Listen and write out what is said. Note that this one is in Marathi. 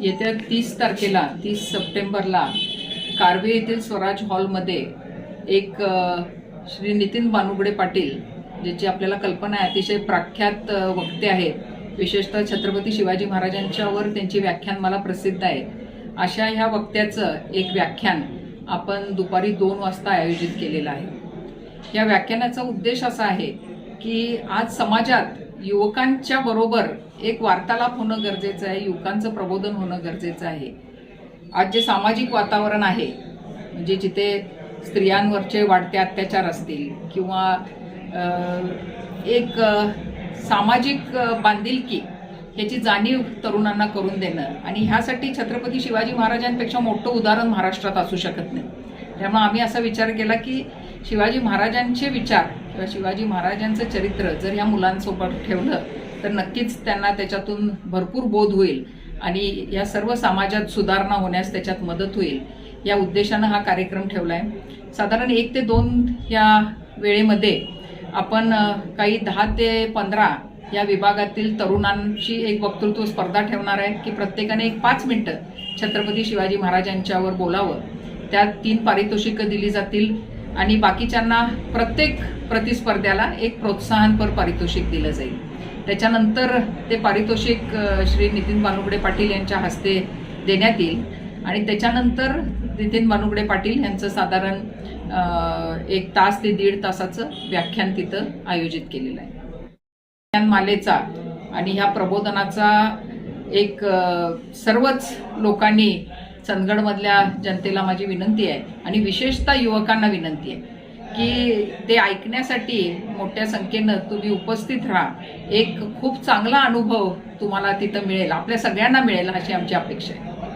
येत्या तीस तारखेला तीस सप्टेंबरला कारवे येथील स्वराज हॉलमध्ये एक श्री नितीन बानुगडे पाटील ज्याची आपल्याला कल्पना आहे अतिशय प्रख्यात वक्ते आहेत. विशेषतः छत्रपती शिवाजी महाराजांच्यावर त्यांची व्याख्यान मला प्रसिद्ध आहे. अशा ह्या वक्त्याचं एक व्याख्यान आपण दुपारी दोन वाजता आयोजित केलेलं आहे. या व्याख्यानाचा उद्देश असा आहे की आज समाजात युवकांच्या बरोबर एक वार्तालाप होणं गरजेचं आहे युवकांचं प्रबोधन होणं गरजेचं आहे. आज जे सामाजिक वातावरण आहे म्हणजे जिथे स्त्रियांवरचे वाढते अत्याचार असतील किंवा एक सामाजिक बांधिलकी ह्याची जाणीव तरुणांना करून देणं आणि ह्यासाठी छत्रपती शिवाजी महाराजांपेक्षा मोठं उदाहरण महाराष्ट्रात असू शकत नाही. त्यामुळे आम्ही असा विचार केला की शिवाजी महाराजांचे विचार किंवा शिवाजी महाराजांचं चरित्र जर ह्या मुलांसोबत ठेवलं तर नक्कीच त्यांना त्याच्यातून भरपूर बोध होईल आणि या सर्व समाजात सुधारणा होण्यास त्याच्यात मदत होईल. या उद्देशानं हा कार्यक्रम ठेवला आहे साधारण एक ते दोन या वेळेमध्ये आपण काही दहा ते पंधरा या विभागातील तरुणांशी एक वक्तृत्व स्पर्धा ठेवणार आहे की प्रत्येकाने एक पाच मिनटं छत्रपती शिवाजी महाराजांच्यावर बोलावं. त्यात तीन पारितोषिकं दिली जातील. आणि बाकीच्यांना प्रत्येक प्रतिस्पर्ध्याला एक प्रोत्साहनपर पारितोषिक दिलं जाईल. त्याच्यानंतर ते पारितोषिक श्री नितीन बानुगडे पाटील यांच्या हस्ते देण्यात येईल. आणि त्याच्यानंतर नितीन बानुगडे पाटील यांचं साधारण एक तास ते दीड तासाचं व्याख्यान तिथं आयोजित केलेलं आहे. व्याख्यानमालेचा आणि ह्या प्रबोधनाचा एक सर्वच लोकांनी चंदगडमधल्या जनतेला माझी विनंती आहे आणि विशेषतः युवकांना विनंती आहे की ते ऐकण्यासाठी मोठ्या संख्येनं तुम्ही उपस्थित राहा. एक खूप चांगला अनुभव तुम्हाला तिथं मिळेल. आपल्या सगळ्यांना मिळेल अशी आमची अपेक्षा आहे.